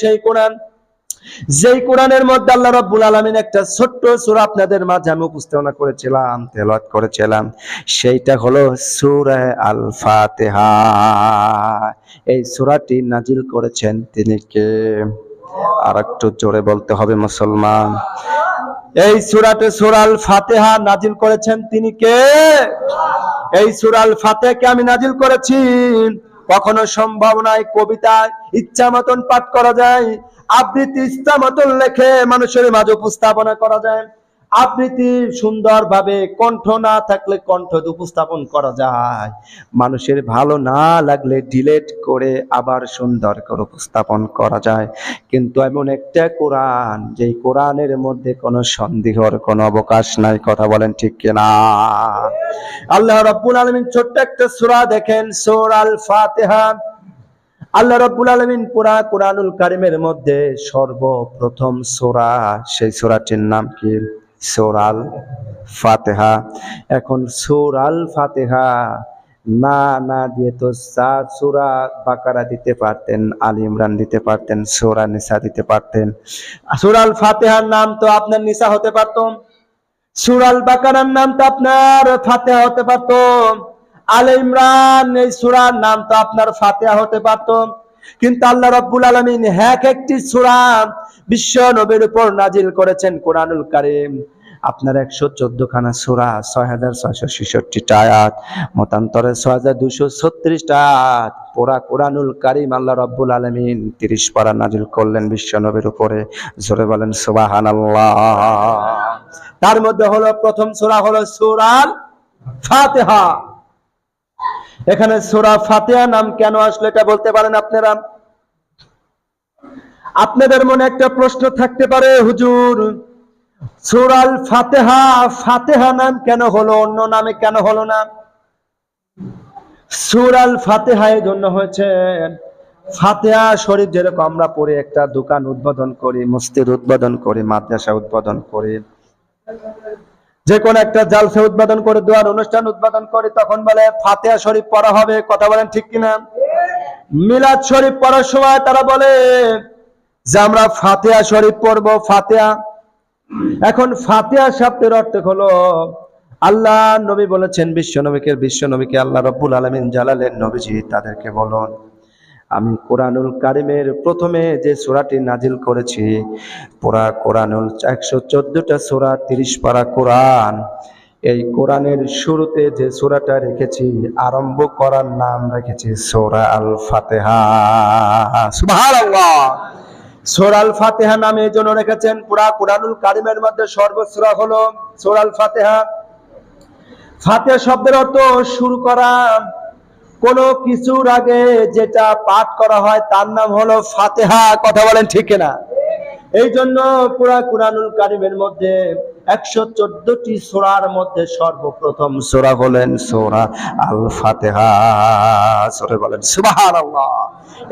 সেই কোরআন। যেই কোরআনের মধ্যে আল্লাহ রাব্বুল আলামিন একটা ছোট্ট সূরা আপনাদের মাঝে আমি উপস্থাপনা করেছিলাম, তেলাওয়াত করেছিলাম। সেইটা হলো সূরা আল ফাতিহা এই সূরাটি নাজিল করেছেন তিনি কে? আর একটু জোরে বলতে হবে মুসলমান। এই সূরাতে সুরাল ফাতিহা নাজিল করেছেন তিনি কে? এই সুরাল ফাতেহকে আমি নাজিল করেছি। কখনো সম্ভব নয় কবিতা ইচ্ছা মতন পাঠ করা যায়। আবৃত্তি ইচ্ছা মতন লেখে মানুষের মাঝে উপস্থাপনা করা যায়। আবৃত্তি সুন্দরভাবে কণ্ঠ না থাকলে কণ্ঠ উপস্থাপন করা যায়, মানুষের ভালো না লাগলে ডিলেট করে আবার সুন্দর করে উপস্থাপন করা যায়। কিন্তু এমন একটা কোরআন, যেই কোরআনের মধ্যে কোনো সন্দেহর কোনো অবকাশ নাই, কথা বলেন ঠিক কিনা? আল্লাহ রাব্বুল আলামিন ছোট্ট একটা সূরা দেখেন, সূরা আল ফাতিহা আল্লাহ রাব্বুল আলামিন পুরা কোরআনুল কারিমের মধ্যে সর্বপ্রথম সূরা, সেই সূরাটির নাম কি? সূরা ফাতেহা। এখন সোরাল ফাতেহা না না দিয়ে তো সূরা বাকারা দিতে পারতেন, আল ইমরান দিতে পারতেন, সোরা নিসা দিতে পারতেন। সূরা ফাতেহার নাম তো আপনার নিসা হতে পারতো। সুরাল বাকারার নাম তো আপনার ফাতেহা হতে পারত। আল ইমরান এই সুরার নাম তো আপনার ফাতেহা হতে পারত। কিন্তু আল্লাহ রাব্বুল আলামিন এক একটি সূরা বিশ্ব নবীর উপর নাজিল করেছেন কোরআনুল কারীম। আপনার একশো চোদ্দ খানা সুরা ছয় হাজার ছয়শো ছেষট্টিটা আয়াত, মতান্তরে ছয় হাজার দুশো ছত্রিশটা আয়াত, পুরা কোরআনুল কারিম আল্লাহ রব্বুল আলমিন তিরিশ পারা নাজিল করলেন বিশ্ব নবীর উপরে। জোরে বলেন সুবাহান তার মধ্যে হলো, প্রথম সূরা হলো সূরাল ফাতিহা। এখানে সোরা ফাতিহা নাম কেন আসলো এটা বলতে পারেন আপনারা? আপনাদের মনে একটা প্রশ্ন থাকতে পারে, হুজুর। সুরাল ফাতেহা ফাতেহা নাম কেন হলো, অন্য নামে কেন হলো না? সুরাল ফাতেহা এই জন্য হয়েছে, ফাতেহা শরীফ যেরকম আমরা পড়ে একটা দোকান উদ্বোধন করি, মসজিদ উদ্বোধন করি, মাদ্রাসা উদ্বোধন করি। যে কোনো একটা জালসা উদ্বোধন করে দোয়ার অনুষ্ঠান উদ্বোধন করি তখন বলে ফাতেহা শরীফ পড়া হবে, কথা বলেন ঠিক কিনা? মিলাদ শরীফ পড়ার সময় তারা বলে যে আমরা ফাতেহা শরীফ পড়ব, ফাতেহা। এখন ফাতেহা শব্দের অর্থ হলো আল্লাহ নবী বলেছেন বিশ্ব নবীকে বিশ্ব নবীকে আল্লাহ রব্বুল আলমিন জালালেন নবীজি তাদেরকে বলুন। আমি কোরআনুল কারিমের প্রথমে যে সোরাটি নাজিল করেছি, পুরা কোরআনুল একশো চোদ্দটা সোরা, তিরিশ পারা কোরআন। এই কোরআনের শুরুতে যে সোরাটা রেখেছি, আরম্ভ করার নাম রেখেছি সূরা আল ফাতেহা। সোরাল ফাতেহা নামে এই জন্য রেখেছেন, পুরা কোরআনুল কারিমের মধ্যে সর্বসুরা হলো সোরাল ফাতেহা। ফাতেহা শব্দের অর্থ শুরু করা কোন কিছুর আগে যেটা পাঠ করা হয় তার নাম হলো ফাতেহা। কথা বলেন ঠিক না এই জন্য পুরা কোরআনুল কারিমের মধ্যে একশো চোদ্দটি সোরার মধ্যে সর্বপ্রথম সোরা হলেন সোরা আল ফাতেহা সোরে বলেন সুবাহান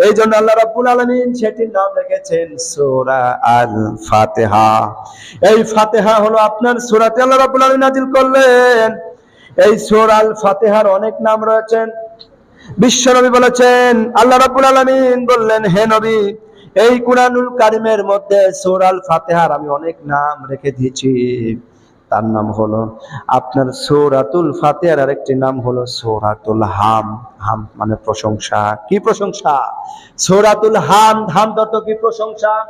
এই জন্য আল্লাহ রাব্বুল আলামিন সেটির নাম রেখেছেন সোরা আল ফাতেহা এই ফাতেহা হলো আপনার সোরাতে আল্লাহ রাব্বুল আলামিন নাজিল করলেন। এই সোরা আল ফাতেহার অনেক নাম রয়েছেন। বিশ্ব নবী বলেছেন, আল্লাহ রাব্বুল আলামিন বললেন, হে নবী, এই কুরআনুল কারিমের মধ্যে সূরাল ফাতিহার আমি অনেক নাম রেখে দিয়েছি। তার নাম হলো, আপনার সূরাতুল ফাতিহার আরেকটি নাম হলো সূরাতুল হাম। হাম মানে প্রশংসা। কি প্রশংসা? সূরাতুল হাম। হাম দত্ত কি প্রশংসা?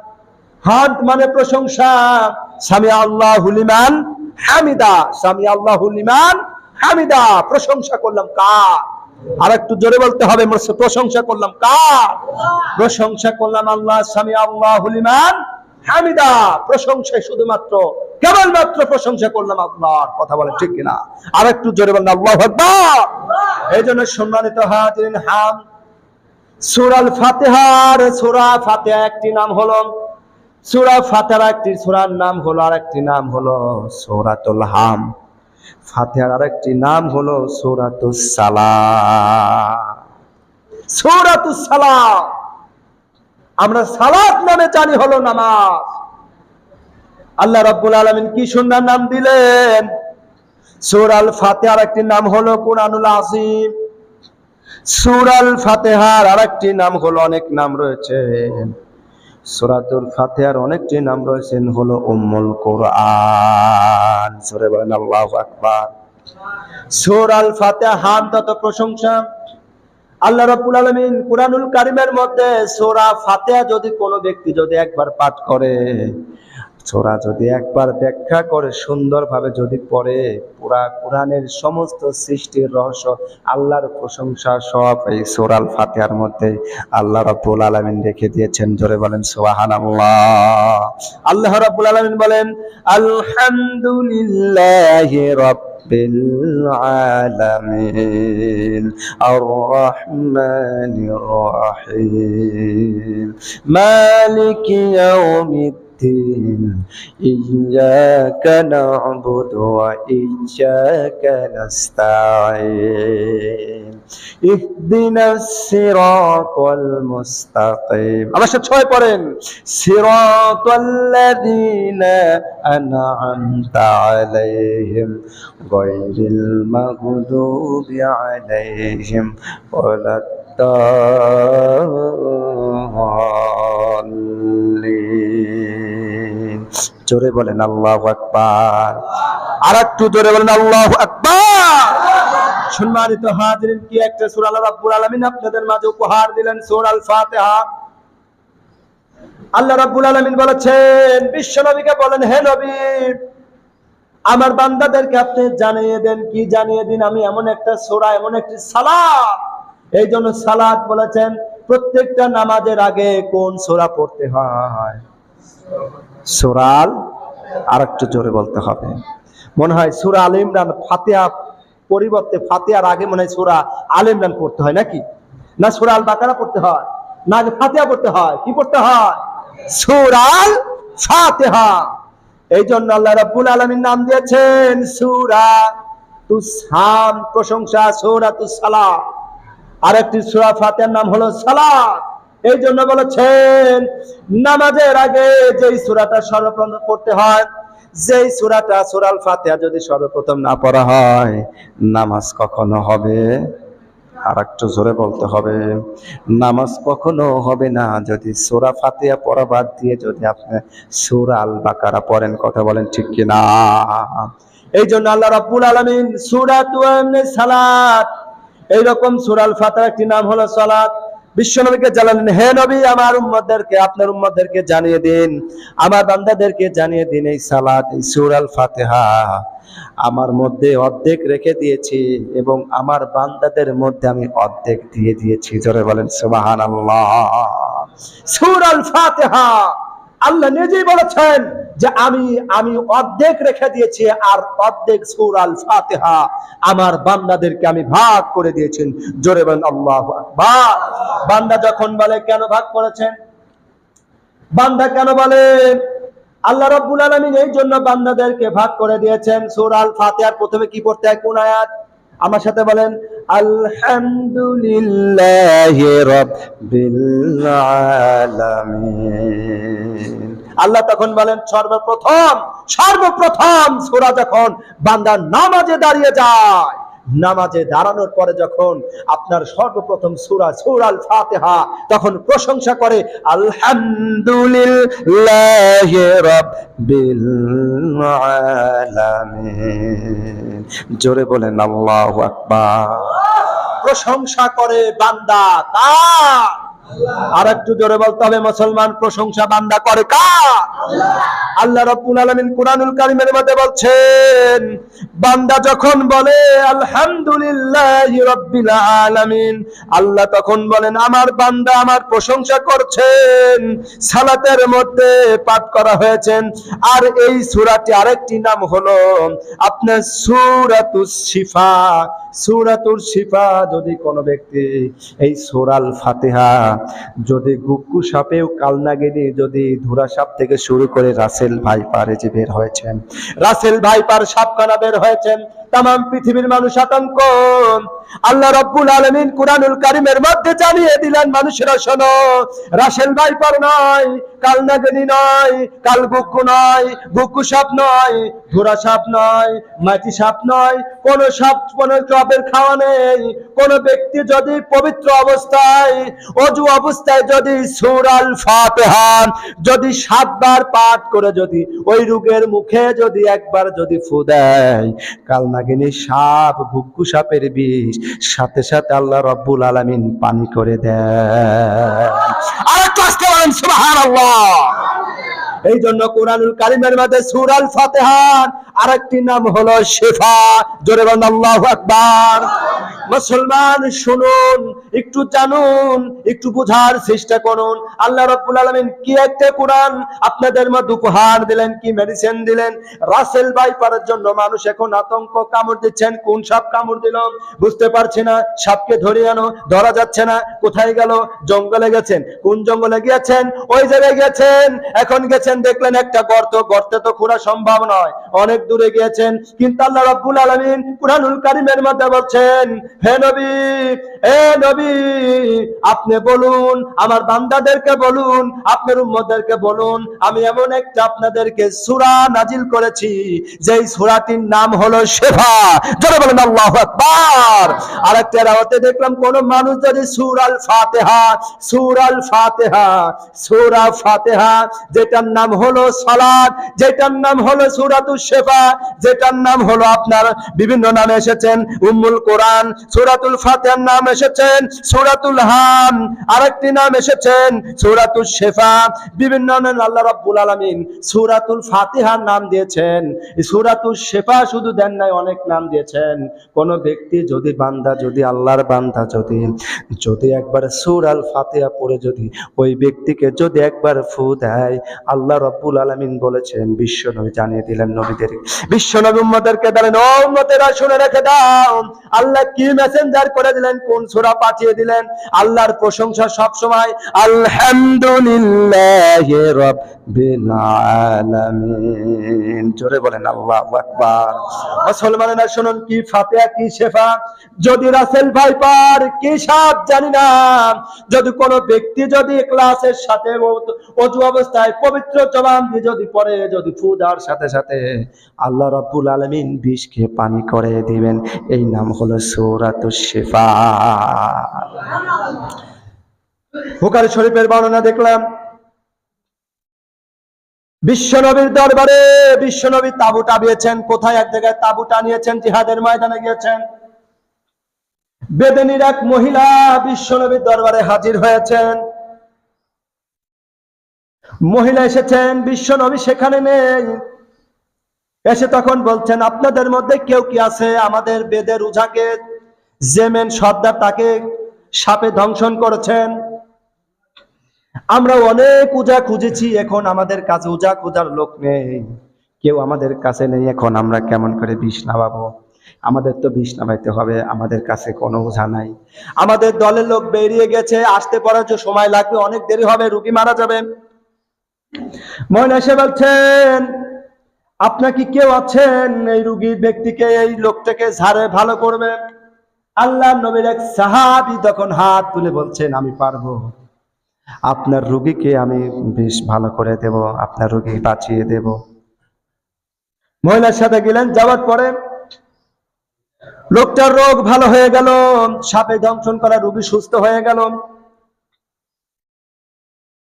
হামদ মানে প্রশংসা। সামি আল্লাহু লিমান হামিদা। সামি আল্লাহু লিমান হামিদা। প্রশংসা করলাম কার? আর একটু জোরে বলতে হবে প্রশংসা করলাম কার? প্রশংসা করলাম আল্লাহ স্বামী আল্লাহ হুলিমান হামিদা। প্রশংসায় শুধুমাত্র, কেবলমাত্র প্রশংসা করলাম আল্লাহর, কথা বলে ঠিক কিনা? আর একটু জোরে বললাম আল্লাহ আকবার। এই জন্য সম্মানিত হাজিরিন, হাম, সুরাল ফাতেহার, সুরা ফাতেহা একটি নাম হলো, সুরা ফাতেহার একটি সুরার নাম হলো আর একটি নাম হলো সূরাতুল হাম। ফাতিহার আরেকটি নাম হলো সূরাতুস সালাম আমরা সালাত নামে জানি হলো নামাজ। আল্লাহ রাব্বুল আলামিন কি সুন্দর নাম দিলেন? সূরাল ফাতিহার একটি নাম হলো কোরআনুল আজিম ফাতেহার আর একটি নাম হলো অনেক নাম রয়েছে। সুরাতুল ফাতেহার অনেকটি নাম রয়েছেন হলো উম্মুল কোরআন। সুরে বলেন, আল্লাহু আকবার। সুরাল ফাতেহা হাম তত প্রশংসা। আল্লাহ রাব্বুল আলামিন কুরআনুল কারীমের মধ্যে সূরা ফাতিহা যদি কোনো ব্যক্তি যদি একবার পাঠ করে সূরা যদি একবার ব্যাখ্যা করে, সুন্দরভাবে যদি পড়ে, পুরা কোরআনের সমস্ত সৃষ্টির রহস্য, আল্লাহর প্রশংসা সব এই সোরাল ফাতেহার মধ্যে আল্লাহ রাব্বুল আলামিন রেখে দিয়েছেন। জোরে বলেন, সুবহানাল্লাহ। আল্লাহ রাব্বুল আলামিন বলেন, আলহামদুলিল্লাহি রাব্বিল আলামিন আর রহমানির إياك نعبد وإياك نستعين اهدنا الصراط المستقيم আমার সাথে ছয় পড়েন صراط الذين أنعمت عليهم غير المغضوب عليهم ولا الضالين জোরে বলেন, আল্লাহু আকবার। আর একটু জোরে বলেন, আল্লাহু আকবার। সম্মানিত হাজিরিন, কি একটা সূরা আল্লাহ রাব্বুল আলামিন আপনাদের মাঝে উপহার দিলেন, সূরা আল ফাতিহা আল্লাহ রাব্বুল আলামিন বলেছেন, বিশ্ব নবীকে বলেন, হে নবী, আমার বান্দাদেরকে আপনি জানিয়ে দেন, কি জানিয়ে দিন? আমি এমন একটা সূরা, এমন একটি সালাত। এই জন্য সালাত বলেছেন, প্রত্যেকটা নামাজের আগে কোন সোরা পড়তে হয়? সুরাল আর একটু জোরে বলতে হবে। মনে হয় সুরা আল ইমরান ফাতিহা পরিবর্তে ফাতিহার আগে মনে হয় সুরা আল ইমরান পড়তে হয় নাকি? না সুরা আল বাকারা পড়তে হয়? না ফাতিহা পড়তে হয়? কি পড়তে হয়? সুরাল ফাতেহা। এই জন্য আল্লাহ রাব্বুল আলামিন নাম দিয়েছেন সূরা তুসাম প্রশংসা সূরা তুসালাম আর একটি সূরা ফাতিহার নাম হলো সালাত। এই জন্য বলেছেন, নামাজের আগে যেই সুরাটা সর্বপ্রথম পড়তে হয়, যেই সুরাটা সুরাল ফাতিহা যদি সর্বপ্রথম না পড়া হয়, নামাজ কখনো হবে? আর একটু জোরে বলতে হবে, নামাজ কখনো হবে না যদি সূরা ফাতিহা পড়া বাদ দিয়ে যদি আপনি সূরা আল বাকারা পড়েন, কথা বলেন ঠিক কি না? এই জন্য আল্লাহ রাব্বুল আলামিন সূরাতুন সালাত এইরকম সুরাল ফাতিহার একটি নাম হলো সালাত। বিশ্বনবীকে জানালেন, হে নবী, আমার উম্মদেরকে আপনার উম্মতদেরকে জানিয়ে দিন। আমার বান্দাদেরকে জানিয়ে দিন এই সালাত, এই আল ফাতেহা। আমার মধ্যে অর্ধেক রেখে দিয়েছি এবং আমার বান্দাদের মধ্যে আমি অর্ধেক দিয়ে দিয়েছি। জোরে বলেন, সুবহানাল্লাহ। আল ফাতিহা। আল্লাহ নিজেই বলেছেন যে আমি আমি অর্ধেক রেখে দিয়েছি আর অর্ধেক সূরাল ফাতেহা আমার বান্দাদেরকে আমি ভাগ করে দিয়েছেন। জোরে বলেন, আল্লাহু আকবার। বান্দা যখন বলে, কেন ভাগ করেছেন? বান্দা কেন বলে? আল্লাহ রাব্বুল আলামিন এই জন্য বান্দাদেরকে ভাগ করে দিয়েছেন। সূরা আল ফাতিহার প্রথমে কি পড়তে হয়? কোন আয়াত? আমার সাথে বলেন, আলহামদুলিল্লাহ আল্লাহ তখন বলেন, সর্বপ্রথম সর্বপ্রথম সোরা যখন বান্দার নামাজে দাঁড়িয়ে যায় নামাজে দাঁড়ানোর পরে যখন আপনার সর্বপ্রথম সুরা, সুরাল ফাতেহা তখন প্রশংসা করে, আলহামদুলিল্লাহ জোরে বলেন, আল্লাহু প্রশংসা করে বান্দা কার আর একটু জোরে বলতে হবে মুসলমান প্রশংসা বান্দা করে আল্লাহ রাব্বুল আলামিন কুরআনুল কারীমের মধ্যে বলছেন, বান্দা যখন বলে, আলহামদুলিল্লাহি রাব্বিল আলামিন আল্লাহ তখন বলেন, আমার বান্দা আমার প্রশংসা করছেন, সালাতের মধ্যে পাঠ করা হয়েছেন। আর এই সূরাটি আরেকটি নাম হলো, আপনার সূরাতুস শিফা। সূরাতুল শিফা যদি কোনো ব্যক্তি এই সোরাল ফাতেহা যদি গুক্কু সাপেও কালনাগিনী যদি ধুরা সাপ থেকে শুরু করে রাসেল ভাইপারে যে বের হয়েছেন, রাসেল ভাইপার সাপখানা বের হয়েছেন তাম পৃথিবীর মানুষ আতঙ্ক। আল্লাহ রব্বুল আলমিন কুরআনুল কারিমের মধ্যে জানিয়ে দিলেন, মানুষেরা শোনো, রাসেল ভাইপার নয়, কাল নাগনি নয়, কাল গুক্কু নয় গুক্কু সাপ নয় ঘোড়া সাপ নয়, মাটি সাপ নয়, কোন সাপ, কোন সাপের খাওয়া নেই। কোন ব্যক্তি যদি পবিত্র অবস্থায়, অজু অবস্থায় যদি সুরাল ফাতেহা, যদি সাতবার পাঠ করে যদি ওই রোগের মুখে যদি একবার যদি ফু দেয়, কাল নাগিনী সাপ ভুকু সাপের বিষ। সাথে সাথে আল্লাহ রব্বুল আলামিন পানি করে দেয় এই জন্য কোরআনুল কারিমের মধ্যে সুরাল ফাতেহার আরেকটি নাম হলো শেফা। জোরে বলেন, আল্লাহু আকবার। মুসলমান, শুনুন, একটু জানুন, একটু বুঝার চেষ্টা করুন। আল্লাহ রাব্বুল আলামিন কি একটা কোরআন আপনাদের মধ্যে উপহার দিলেন, কি মেডিসিন দিলেন? রাসেল বাইপারের জন্য মানুষ এখন আতঙ্ক কামড় দিচ্ছেন, কোন সাপ কামড় দিল? বুঝতে পারছে না, সাপকে ধরে আনো, ধরা যাচ্ছে না, কোথায় গেল? জঙ্গলে গেছেন। কোন জঙ্গলে গিয়েছেন? ওই জায়গায় গেছেন এখন গেছেন, দেখলেন একটা গর্ত, গর্তে তো খোঁড়া সম্ভব নয়। অনেক দূরে গিয়েছেন, কিন্তু আল্লাহ রাব্বুল আলামিন কুরআনুল কারীমের মধ্যে বলছেন হে নবী হে নবী, আপনি বলুন, আমার বান্দাদেরকে বলুন, আপনার উম্মতদেরকে বলুন, আমি এমন একটা আপনাদেরকে সূরা নাজিল করেছি, যেই সূরাটির নাম হলো শেফা। জোরে বলেন আল্লাহু আকবার। আরেকটা রাওয়াতে দেখলাম কোন মানুষ যদি সুরাল ফাতিহা সুরাল ফাতিহা, সূরা ফাতিহা, যেটার নাম হলো সালাত, যেটার নাম হলো সূরাতুশ শেফা, যেটার নাম হলো আপনার বিভিন্ন নামে এসেছেন উম্মুল কোরআন সূরাতুল ফাতিহার নাম এসেছেন সূরাতুল হাম। আরেকটি নাম এসেছেন সূরাতুল শেফা। বিভিন্ন আল্লাহ রাব্বুল আলামিন সূরাতুল ফাতিহার নাম দিয়েছেন। সূরাতুল শেফা শুধু দেন নাই, অনেক নাম দিয়েছেন। কোন ব্যক্তি যদি বান্দা, যদি আল্লাহর বান্দা, যদি যদি একবার সূরাল ফাতিহা পড়ে যদি ওই ব্যক্তিকে যদি একবার ফু দেয়, আল্লাহ রব্বুল আলামিন বলেছেন, বিশ্ব নবী জানিয়ে দিলেন নবীদের বিশ্ব নবী উম্মদেরকে দিলেন ও উম্মতেরা, শুনে রেখে দাও, আল্লাহ কি মেসেঞ্জার করে দিলেন, কোন সূরা পাঠিয়ে দিলেন, আল্লাহর প্রশংসা সব সময় আলহামদুলিল্লাহ জোরে বলেন আকবার। মুসলমানেরা শুনুন, কি কি শেফা? যদি রাসেল ভাই পার, কি সাপ, জানি না। যদি কোনো ব্যক্তি যদি ক্লাসের সাথে অজু অবস্থায় পবিত্র জবান দিয়ে যদি পড়ে, যদি ফু দেওয়ার সাথে সাথে, আল্লাহ রাব্বুল আলামিন বিষকে পানি করে দিবেন। এই নাম হলো সূরাতুশ শিফা। শরীফের বর্ণনা দেখলাম। বিশ্বনবীর দরবারে বিশ্বনবী তাবু টাবিয়েছেন। কোথায়? এক জায়গায় তাবু টানিয়েছেন, জিহাদের ময়দানে গিয়েছেন। বেদেনির এক মহিলা বিশ্বনবীর দরবারে হাজির হয়েছেন। মহিলা এসেছেন, বিশ্বনবী সেখানে নেই। এসে তখন বলছেন, আপনাদের মধ্যে কেউ কি আছে? আমাদের বেদের উঝাকে জেমেন সর্দার তাকে সাপে ধ্বংসন করেছেন। আমরা অনেক উজা খুঁজেছি, এখন আমাদের কাছে উজা খুঁজার লোক নেই। কেউ আমাদের কাছে নেই, এখন আমরা কেমন করে বিষ নামাবো? আমাদের তো বিষ নামাইতে হবে, আমাদের কাছে কোনো উজা নাই। আমাদের দলের লোক বেরিয়ে গেছে, আসতে পড়ার যে সময় লাগবে, অনেক দেরি হবে, রুগী মারা যাবে। মহিলা এসে বলছেন, আপনার কি কেউ আছেন এই রুগীর ব্যক্তিকে, এই লোকটাকে ঝাড়ে ভালো করবে আল্লাহ নবীর এক সাহাবি তখন হাত তুলে বলছেন, আমি পারব। আপনার রুগীকে আমি বেশ ভালো করে দেব, আপনার রুগী বাঁচিয়ে দেব। মহিলার সাথে গেলেন, যাওয়ার পরে লোকটার রোগ ভালো হয়ে গেল, সাপে দংশন করা রুগী সুস্থ হয়ে গেল।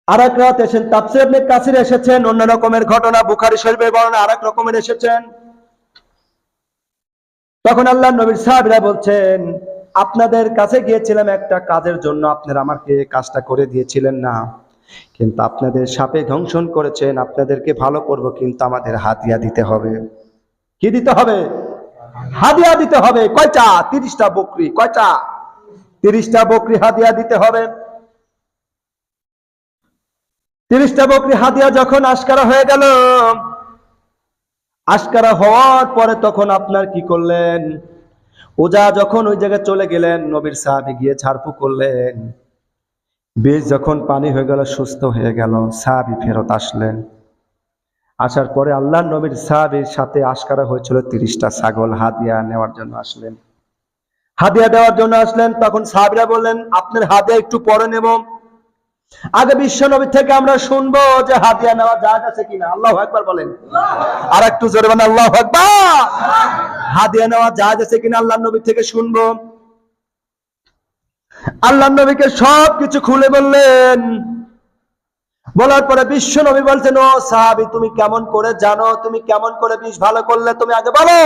আর এক রাত এসেছেন তাপসির আপনি কাছির এসেছেন অন্য রকমের ঘটনা, বুখারি শরীফের বর্ণনা আর এক রকমের এসেছেন। তখন আল্লাহ নবীর সাহাবিরা বলছেন, আপনাদের কাছে গিয়েছিলাম একটা কাজের জন্য, আপনারা আমাকে কাজটা করে দিয়েছিলেন না। কিন্তু আপনাদের সাপে ধ্বংসন করেছেন, আপনাদেরকে ভালো করব, কিন্তু আমাদের হাতিয়া দিতে হবে। কি দিতে হবে? হাদিয়া দিতে হবে। কয়টা? তিরিশটা বকরি। কয়টা? তিরিশটা বকরি হাদিয়া দিতে হবে। তিরিশটা বকরি হাদিয়া যখন আশকারা হয়ে গেল আশকারা হওয়ার পরে তখন আপনার কি করলেন? ওজা যখন ওই জায়গায় চলে গেলেন, নবীর সাহাবি গিয়ে ঝাড়ফু করলেন। বেশ যখন পানি হয়ে গেল, সুস্থ হয়ে গেল, সাহাবি ফেরত আসলেন। আসার পরে আল্লাহ নবীর সাহাবির সাথে আশকারা হয়েছিল তিরিশটা ছাগল হাদিয়া নেওয়ার জন্য আসলেন। হাদিয়া দেওয়ার জন্য আসলেন, তখন সাহাবিরা বললেন, আপনার হাদিয়া একটু পরে নেব। আগে বিশ্ব নবী থেকে আমরা শুনব যে হাদিয়া নেওয়া জায়জ আছে কিনা। আল্লাহ একবার বলেন। আর একটু জোরে বলেন, আল্লাহ হাদিয়া নেওয়া জায়জ আছে কিনা আল্লাহ নবী থেকে শুনব। আল্লাহ নবীকে সব কিছু খুলে বললেন। বলার পরে বিশ্ব নবী বলছেন, ও সাহাবি, তুমি কেমন করে জানো? তুমি কেমন করে বিষ ভালো করলে? তুমি আগে বলো।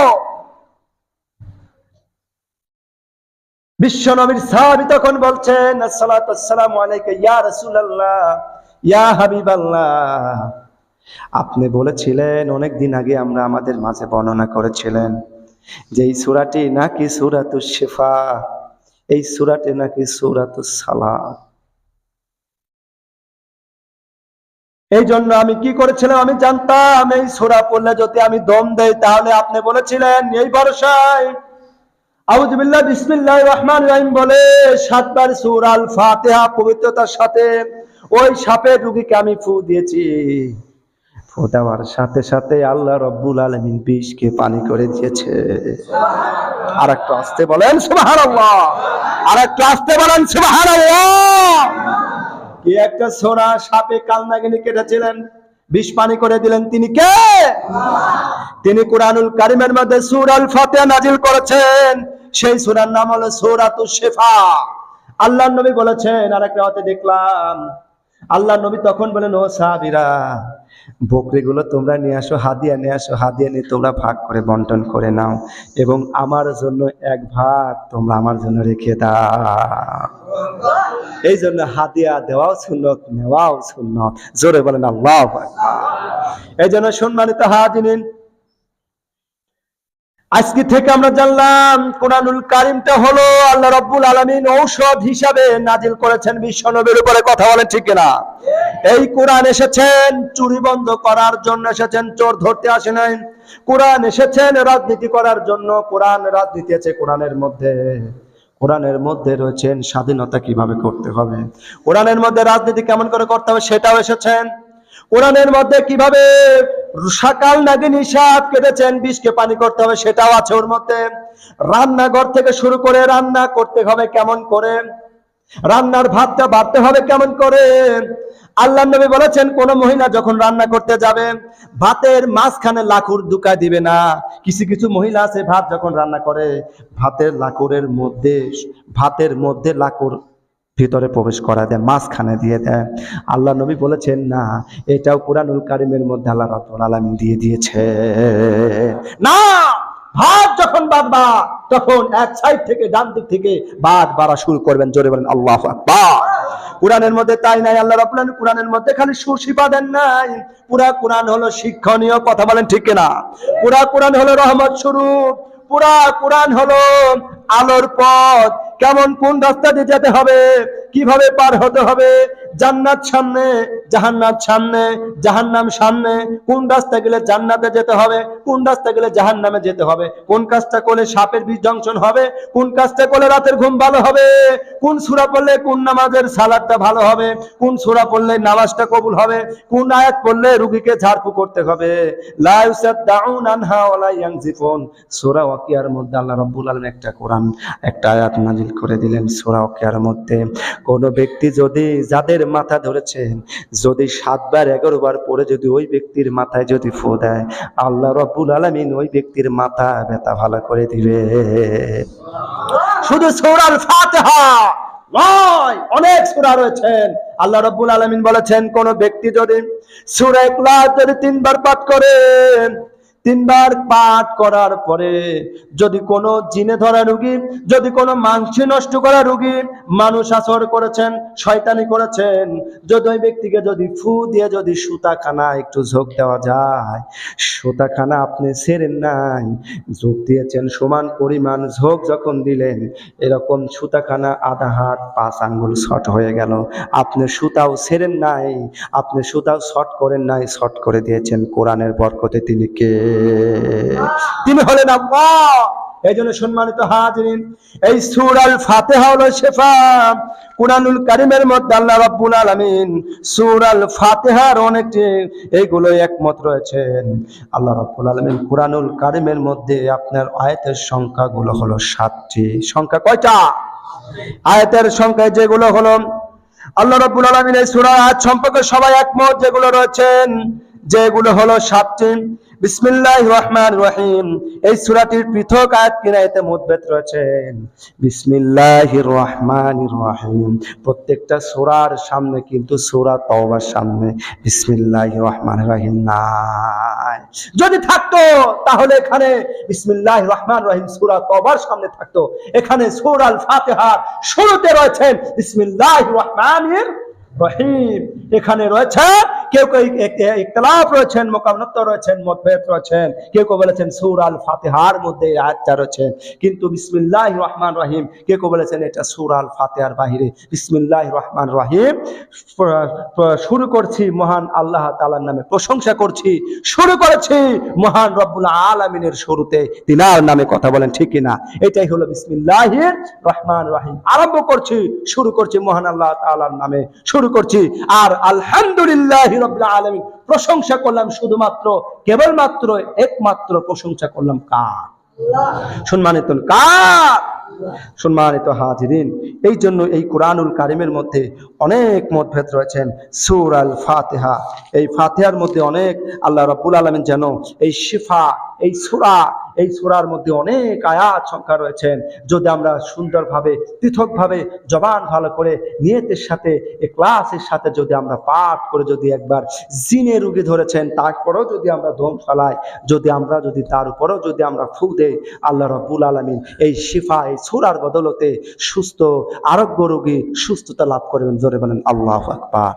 বিশ্ব নবীর সাহাবি তখন বলছেন আসসালামু ইয়া ইয়া আপনি বলেছিলেন অনেক দিন আগে আমরা আমাদের মাঝে বর্ণনা করেছিলেন যে এই সূরাটি নাকি সূরাতুশ শিফা, এই সূরাটি নাকি সালাত। এই জন্য আমি কি করেছিলাম? আমি জানতাম, এই সূরা পড়লে যদি আমি দম দেই, তাহলে আপনি বলেছিলেন, এই ভরসায় আউযুবিল্লাহ বিসমিল্লাহির রহমানির রহিম বলে সাতবার সূরা আল ফাতিহা পবিত্রতার সাথে ওই সাপের রুগীকে আমি ফু দিয়েছি। ফু দেওয়ার সাথে সাথে আল্লাহ রব্বুল আলামিন বিষকে পানি করে দিয়েছে। আর একটু আসতে বলেন সুবহানাল্লাহ। আর একটু আসতে বলেন সুবহানাল্লাহ। কি একটা সোনা সাপে কালনাগিনি কেটেছিলেন? বিষ পানি করে দিলেন তিনি কে? তিনি কোরআনুল কারিমের মধ্যে সূরাল ফাতিহা নাজিল করেছেন। সেই সুরার নাম হলো সূরাতুশ শেফা। আল্লাহর নবী বলেছেন আর একটা দেখলাম, আল্লাহর নবী তখন বলেন, ও সাহাবীরা বকরিগুলো তোমরা নিয়ে আসো, হাদিয়া নিয়ে আসো, হাদিয়া নিয়ে তোমরা ভাগ করে বন্টন করে নাও এবং আমার জন্য এক ভাগ তোমরা আমার জন্য রেখে দাও। এই জন্য হাদিয়া দেওয়াও সুন্নত, নেওয়াও সুন্নত। জোরে বলেন আল্লাহ এই জন্য সম্মানিত হাজিনিন আজকে থেকে আমরা জানলাম, কোরআনুল কারিমটা হলো আল্লাহ রব্বুল আলমিন ঔষধ হিসাবে নাজিল করেছেন বিশ্ব নবীর উপরে। কথা বলেন ঠিক না এই কোরআন এসেছেন, চুরি বন্ধ করার জন্য এসেছেন, চোর ধরতে আসে নাই। কোরআন এসেছেন, রাজনীতি করার জন্য কোরআন রাজনীতি আছে কোরআনের মধ্যে। কোরআনের মধ্যে রয়েছেন, স্বাধীনতা কীভাবে করতে হবে? কোরআনের মধ্যে রাজনীতি কেমন করে করতে হবে সেটাও এসেছেন। কোরআনের মধ্যে কীভাবে সকাল নাগিনী সাপ কেটেছেন বিষকে পানি করতে হবে, সেটাও আছে ওর মধ্যে। রান্নাঘর থেকে শুরু করে রান্না করতে হবে কেমন করে? রান্নার ভাতটা বাড়তে হবে কেমন করে? আল্লাহ নবী বলেছেন, কোন মহিলা যখন রান্না করতে যাবে, ভাতের মাঝখানে লাকুর দুকা দিবে না। কিছু কিছু মহিলা আছে ভাত যখন রান্না করে, ভাতের লাকুরের মধ্যে, ভাতের মধ্যে লাকুর ভিতরে প্রবেশ করা দেয়, মাঝখানে দিয়ে দেয়। আল্লাহ নবী বলেছেন, না, এটাও কোরআনুল কারিমের মধ্যে আল্লাহ রাব্বুল আলামিন দিয়ে দিয়েছে। না, ভাত যখন বাঁধবা, তখন এক সাইড থেকে ডান দিক থেকে বাদ বাড়া শুরু করবেন। জোরে বলেন, আল্লাহ কোরআনের মধ্যে তাই নাই, আল্লাহ রাব্বুল কোরআনের মধ্যে খালি সুশিফা দেন নাই। পুরা কোরআন হলো শিক্ষণীয় কথা বলেন ঠিক না পুরা কোরআন হলো রহমত স্বরূপ। পুরা কোরআন হলো আলোর পথ। কেমন কোন রাস্তা দিয়ে যেতে হবে, কীভাবে পার হতে হবে, জান্নাত সামনে, জাহান্নাত সামনে, জাহান্নাম সামনে, কোন রাস্তা গেলে জান্নাতে যেতে হবে, কোন রাস্তা গেলে জাহান্নামে যেতে হবে, কোন কাজটা করলে সাপের বীজ জংশন হবে, কোন কাজটা করলে রাতের ঘুম ভালো হবে, কোন সূরা পড়লে কোন নামাজের সালাদটা ভালো হবে, কোন সূরা পড়লে নামাজটা কবুল হবে, কোন আয়াত পড়লে রুগীকে ঝাড়ফু করতে হবে। ইয়ানজিফুন। ওয়াকিয়ার মধ্যে আল্লাহ রাব্বুল আলামিন একটা কোরআন, একটা আয়াত নাজিল করে দিলেন সূরা ওয়াকিয়ার মধ্যে। কোন ব্যক্তি যদি যাদের মাথা ধরেছেন যদি সাতবার এগারো বার পরে যদি ওই ব্যক্তির মাথায় যদি ফু দেয়, আল্লাহ রব্বুল আলামিন ওই ব্যক্তির মাথা ব্যথা ভালো করে দিবে। শুধু সূরাল ফাতিহা নয়, অনেক সূরা রয়েছেন। আল্লাহ রব্বুল আলামিন বলেছেন, কোন ব্যক্তি যদি সূরা যদি তিনবার পাঠ করে তিনবার পাঠ করার পরে যদি কোনো জিনে ধরা রুগী, যদি কোনো মাংস নষ্ট করা রুগী মানুষ আসর করেছেন, শয়তানি করেছেন, যদি ওই ব্যক্তিকে যদি ফু দিয়ে যদি সুতাখানা একটু ঝোঁক দেওয়া যায়, সুতাখানা আপনি সেরেন নাই, ঝোঁক দিয়েছেন, সমান পরিমাণ ঝোঁক যখন দিলেন, এরকম সুতাখানা আধা হাত, পাঁচ আঙ্গুল শর্ট হয়ে গেল। আপনি সুতাও সেরেন নাই, আপনি সুতাও শর্ট করেন নাই, শর্ট করে দিয়েছেন, কোরআনের বরকতে তিনি কে? তিনি হলেন আল্লাহ। এই জন্য সম্মানিত হাজরিন, এই সুর আল ফাতেহা হলো শেফা। কুরআনুল কারিমের মধ্যে আল্লাহ রাব্বুল আলামিন সূরা আল ফাতিহার অনেকটি এইগুলো একমত রয়েছেন। আল্লাহ রাব্বুল আলামিন কুরআনুল কারিমের মধ্যে আপনার আয়াতের সংখ্যাগুলো হলো সাতটি। সংখ্যা কয়টা? আয়াতের সংখ্যা যেগুলো হলো, আল্লাহ রাব্বুল আলামিন এই সূরা সম্পর্কে সবাই একমত যেগুলো রয়েছেন। যেগুলো হলো সাতটি বিসমিল্লাহির রহমানির রহিম। এই সূরাটির পৃথক আয়াত কিনা এতে মতভেদ রয়েছেন বিসমিল্লাহির রহমানির রহিম। প্রত্যেকটা সূরার সামনে কিন্তু সূরা তওবার সামনে বিসমিল্লাহির রহমানির রহিম নাই। যদি থাকতো, তাহলে এখানে বিসমিল্লাহির রহমান রহিম সূরা তওবার সামনে থাকতো। এখানে সূরা আল ফাতিহার শুরুতে রয়েছেন বিসমিল্লাহির রহমানির রহিম। এখানে রয়েছে কেউ কেউ ইখতলাফ রয়েছেন মোকামনত রয়েছেন, মতভেদ রয়েছেন। কেউ কেউ বলেছেন সূর আল ফাতিহার মধ্যে আয়াতটা রয়েছেন কিন্তু বিসমিল্লাহ রহমান রহিম, কেউ কেউ বলেছেন এটা সূর আল ফাতিহার বাহিরে। বিসমিল্লাহ রহমান রহিম শুরু করছি, মহান আল্লাহ তাআলার নামে প্রশংসা করছি। শুরু করেছি মহান রব্বুল আলামিনের শুরুতে, তিনার নামে কথা বলেন, ঠিক কিনা? এটাই হলো বিসমিল্লাহির রহমান রহিম। আরম্ভ করছি, শুরু করছি মহান আল্লাহ তাআলার নামে। শুরু করছি, আর আলহামদুলিল্লাহ রবিল আলমী প্রশংসা করলাম শুধুমাত্র কেবলমাত্র একমাত্র প্রশংসা করলাম কার? সম্মানিত কার? সম্মানিত হাজিরিন এই জন্য এই কোরআনুল কারিমের মধ্যে অনেক মতভেদ রয়েছেন। সুর আল ফাতেহা এই ফাতেহার মধ্যে অনেক আল্লাহ রাব্বুল আলমিন যেন এই শিফা এই সুরা এই সুরার মধ্যে অনেক আয়াত সংখ্যা রয়েছেন যদি আমরা সুন্দরভাবে, পৃথকভাবে জবান ভালো করে নিয়তের সাথে এ ক্লাসের সাথে যদি আমরা পাঠ করে যদি একবার জিনে রুগী ধরেছেন, তারপরেও যদি আমরা ধোম ফেলাই, যদি আমরা যদি তার উপরেও যদি আমরা ফু দেই, আল্লাহ রব্বুল আলমিন এই শিফা, এই সুরার বদলতে সুস্থ, আরোগ্য রোগী সুস্থতা লাভ করবেন। জোরে বলেন, আল্লাহ আকবার।